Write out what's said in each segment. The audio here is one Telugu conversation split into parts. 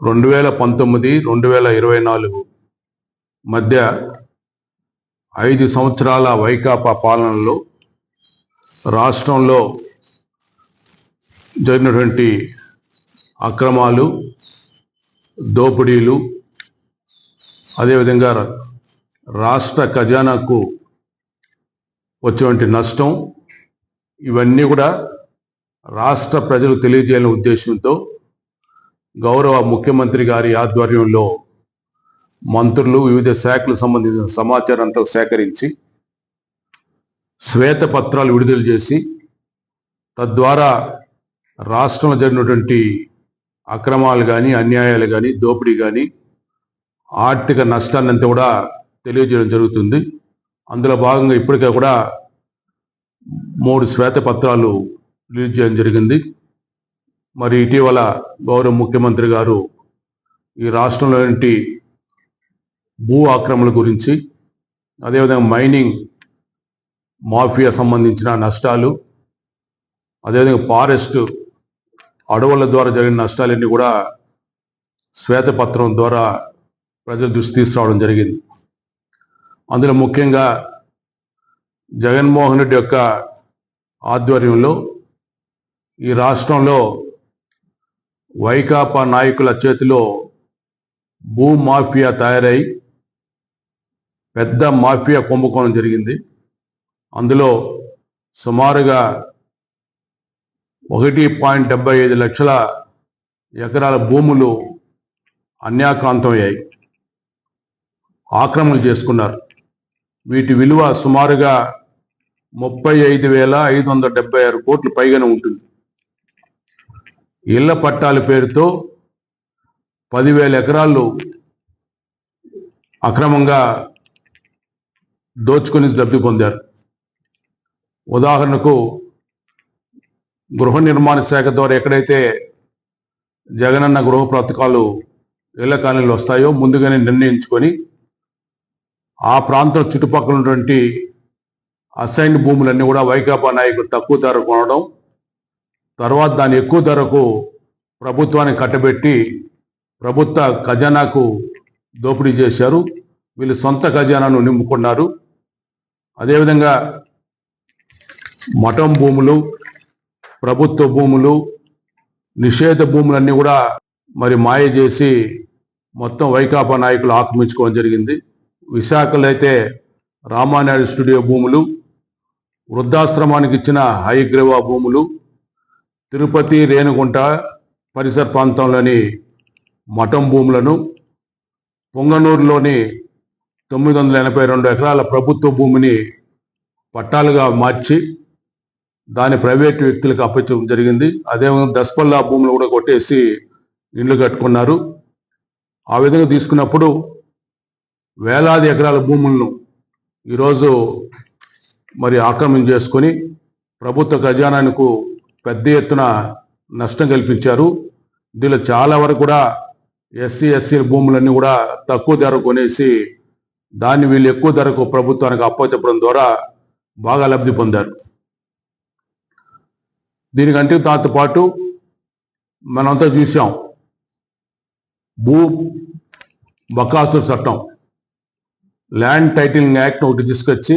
రెండు వేల పంతొమ్మిది రెండు వేల ఇరవై నాలుగు మధ్య ఐదు సంవత్సరాల వైకాపా పాలనలో రాష్ట్రంలో జరిగినటువంటి అక్రమాలు దోపిడీలు అదేవిధంగా రాష్ట్ర ఖజానాకు వచ్చేటువంటి నష్టం ఇవన్నీ కూడా రాష్ట్ర ప్రజలకు తెలియజేయాలనే ఉద్దేశంతో గౌరవ ముఖ్యమంత్రి గారి ఆధ్వర్యంలో మంత్రులు వివిధ శాఖలకు సంబంధించిన సమాచారం అంతా సేకరించి శ్వేతపత్రాలు విడుదల చేసి తద్వారా రాష్ట్రంలో జరిగినటువంటి అక్రమాలు కానీ అన్యాయాలు కానీ దోపిడీ కానీ ఆర్థిక నష్టాన్ని అంతా కూడా తెలియజేయడం జరుగుతుంది. అందులో భాగంగా ఇప్పటికే కూడా మూడు శ్వేతపత్రాలు రిలీజ్ చేయడం జరిగింది. మరి ఇటీవల గౌరవ ముఖ్యమంత్రి గారు ఈ రాష్ట్రంలోని భూ ఆక్రమణ గురించి అదేవిధంగా మైనింగ్ మాఫియా సంబంధించిన నష్టాలు అదేవిధంగా ఫారెస్ట్ అడవుల ద్వారా జరిగిన నష్టాలన్నీ కూడా శ్వేతపత్రం ద్వారా ప్రజల దృష్టి తీసుకురావడం జరిగింది. అందులో ముఖ్యంగా జగన్మోహన్ రెడ్డి యొక్క ఆధ్వర్యంలో ఈ రాష్ట్రంలో వైకాపా నాయకుల చేతిలో భూ మాఫియా తయారై పెద్ద మాఫియా కుంభకోణం జరిగింది. అందులో సుమారుగా ఒకటి పాయింట్ డెబ్బై ఐదు లక్షల ఎకరాల భూములు అన్యాకాంతమయ్యాయి ఆక్రమణలు చేసుకున్నారు. వీటి విలువ సుమారుగా ముప్పై ఐదు వేల ఐదు వందల డెబ్బై ఆరు కోట్లు పైగానే ఉంటుంది. ఇళ్ళ పట్టాల పేరుతో పదివేల ఎకరాలు అక్రమంగా దోచుకొని లబ్ధి పొందారు. ఉదాహరణకు గృహ నిర్మాణ శాఖ ద్వారా ఎక్కడైతే జగనన్న గృహ పథకాలు ఇళ్ళ కాలనీలు వస్తాయో ముందుగానే నిర్ణయించుకొని ఆ ప్రాంతం చుట్టుపక్కల ఉన్నటువంటి అసైన్డ్ భూములన్నీ కూడా వైకాపా నాయకులు తక్కువ ధర కొనడం తర్వాత దాన్ని ఎక్కువ ధరకు ప్రభుత్వాన్ని కట్టబెట్టి ప్రభుత్వ ఖజానాకు దోపిడీ చేశారు. వీళ్ళు సొంత ఖజానాను నింపుకున్నారు. అదేవిధంగా మఠం భూములు ప్రభుత్వ భూములు నిషేధ భూములన్నీ కూడా మరి మాయ చేసి మొత్తం వైకాపా నాయకులు ఆక్రమించుకోవడం జరిగింది. విశాఖలో అయితే రామానాయుడు స్టూడియో భూములు వృద్ధాశ్రమానికి ఇచ్చిన హైగ్రీవా భూములు తిరుపతి రేణుగుంట పరిసర ప్రాంతంలోని మఠం భూములను పొంగనూరులోని తొమ్మిది వందల ఎనభై రెండు ఎకరాల ప్రభుత్వ భూమిని పట్టాలుగా మార్చి దాని ప్రైవేటు వ్యక్తులకు అప్పచడం జరిగింది. అదేవిధంగా దస్పల్లా భూములు కూడా కొట్టేసి ఇండ్లు కట్టుకున్నారు. ఆ విధంగా తీసుకున్నప్పుడు వేలాది ఎకరాల భూములను ఈరోజు మరి ఆక్రమణ చేసుకొని ప్రభుత్వ ఖజానానికి పెద్ద ఎత్తున నష్టం కల్పించారు. దీనిలో చాలా వరకు కూడా ఎస్సీ ఎస్సీ భూములన్నీ కూడా తక్కువ ధర కొనేసి దాన్ని వీళ్ళు ఎక్కువ ధరకు ప్రభుత్వానికి అప్పచెప్పడం ద్వారా బాగా లబ్ధి పొందారు. దీనికంటే దాంతో పాటు మనంతా చూసాం భూ బకాసు చట్టం ల్యాండ్ టైటిలింగ్ యాక్ట్ ఒకటి తీసుకొచ్చి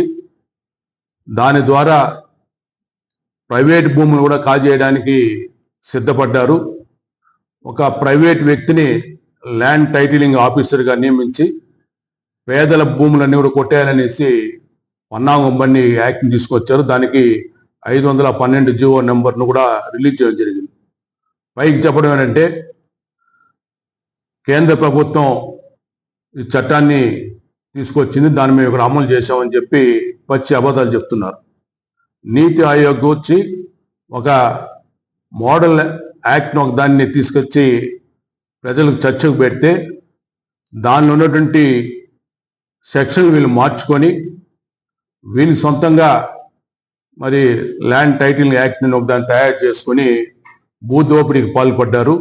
దాని ద్వారా ప్రైవేట్ భూములు కూడా కాజేయడానికి సిద్ధపడ్డారు. ఒక ప్రైవేట్ వ్యక్తిని ల్యాండ్ టైటిలింగ్ ఆఫీసర్గా నియమించి పేదల భూములన్నీ కూడా కొట్టేయాలనేసి పన్నాగంబన్ని యాక్ట్ తీసుకొచ్చారు. దానికి ఐదు వందల పన్నెండు జీవో నెంబర్ను కూడా రిలీజ్ చేయడం జరిగింది. పైకి చెప్పడం ఏంటంటే కేంద్ర ప్రభుత్వం ఈ చట్టాన్ని తీసుకొచ్చింది. దాన్ని మేము ఇక్కడ అమలు చేశామని చెప్పి పచ్చి అబద్ధాలు చెప్తున్నారు. నీతి ఆయోగ్ వచ్చి ఒక మోడల్ యాక్ట్ను ఒక దాన్ని తీసుకొచ్చి ప్రజలకు చర్చకు పెడితే దానిలో ఉన్నటువంటి సెక్షన్ వీళ్ళు మార్చుకొని వీళ్ళు సొంతంగా మరి ల్యాండ్ టైటిల్ యాక్ట్ని ఒక దాన్ని తయారు చేసుకొని భూదోపిడీకి పాల్పడ్డారు.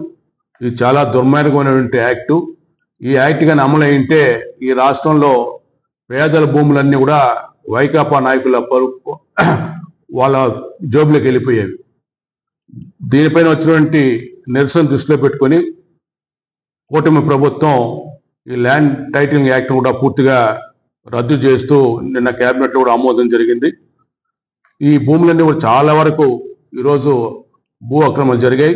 ఇది చాలా దుర్మార్గమైనటువంటి యాక్టు. ఈ యాక్ట్ కానీ అమలు అయింటే ఈ రాష్ట్రంలో పేదల భూములన్నీ కూడా వైకాపా నాయకుల పరుపు వాళ్ళ జోబులకు వెళ్ళిపోయేవి. దీనిపైన వచ్చినటువంటి నిరసన దృష్టిలో పెట్టుకొని కూటమి ప్రభుత్వం ఈ ల్యాండ్ టైటిలింగ్ యాక్ట్ కూడా పూర్తిగా రద్దు చేస్తూ నిన్న క్యాబినెట్లో కూడా ఆమోదం జరిగింది. ఈ భూములన్నీ కూడా చాలా వరకు ఈరోజు భూ అక్రమాలు జరిగాయి.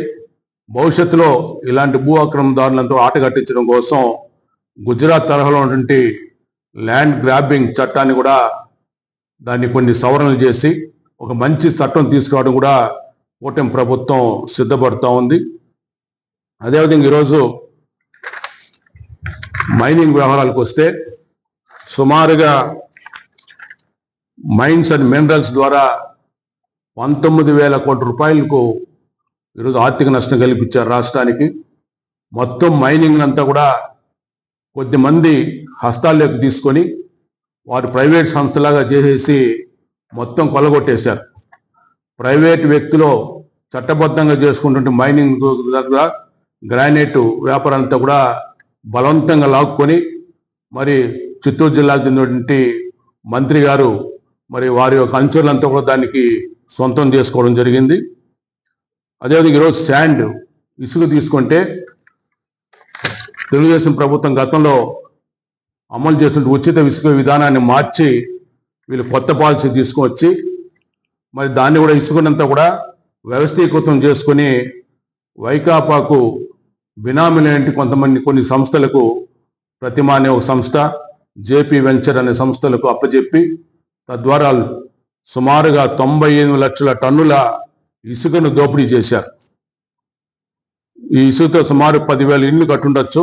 భవిష్యత్తులో ఇలాంటి భూ అక్రమదారులతో ఆట కట్టించడం కోసం గుజరాత్ తరహాలో ఉన్నటువంటి ల్యాండ్ గ్రాబింగ్ చట్టాన్ని కూడా దాన్ని కొన్ని సవరణలు చేసి ఒక మంచి చట్టం తీసుకురావడం కూడా కూటమి ప్రభుత్వం సిద్ధపడుతూ ఉంది. అదేవిధంగా ఈరోజు మైనింగ్ వ్యవహారాలకు వస్తే సుమారుగా మైన్స్ అండ్ మినరల్స్ ద్వారా పంతొమ్మిది వేల కోట్ల రూపాయలకు ఈరోజు ఆర్థిక నష్టం కల్పించారు రాష్ట్రానికి. మొత్తం మైనింగ్ అంతా కూడా కొద్దిమంది హస్తాల్లోకి తీసుకొని వారు ప్రైవేట్ సంస్థలాగా చేసేసి మొత్తం కొల్లగొట్టేశారు. ప్రైవేట్ వ్యక్తులు చట్టబద్ధంగా చేసుకుంటుంటే మైనింగ్ దగ్గర గ్రానైట్ వ్యాపారంతా కూడా బలవంతంగా లాక్కొని మరి చిత్తూరు జిల్లాకు చెందినటువంటి మంత్రి గారు మరి వారి యొక్క అంచులంతా కూడా దానికి సొంతం చేసుకోవడం జరిగింది. అదేవిధంగా ఈరోజు శాండ్ ఇసుక తీసుకుంటే తెలుగుదేశం ప్రభుత్వం గతంలో అమలు చేసిన ఉచిత ఇసుక విధానాన్ని మార్చి వీళ్ళు కొత్త పాలసీ తీసుకువచ్చి మరి దాన్ని కూడా ఇసుకనంతా కూడా వ్యవస్థీకృతం చేసుకొని వైకాపాకు బినామీలేంటి కొంతమంది కొన్ని సంస్థలకు ప్రతిమ అనే ఒక సంస్థ జేపీ వెంచర్ అనే సంస్థలకు అప్పచెప్పి తద్వారా సుమారుగా తొంభై ఎనిమిది లక్షల టన్నుల ఇసుకను దోపిడీ చేశారు. ఈ ఇసుకతో సుమారు పదివేల ఇళ్ళు కట్టుండొచ్చు.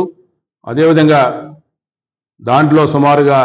అదేవిధంగా దాంట్లో సుమారుగా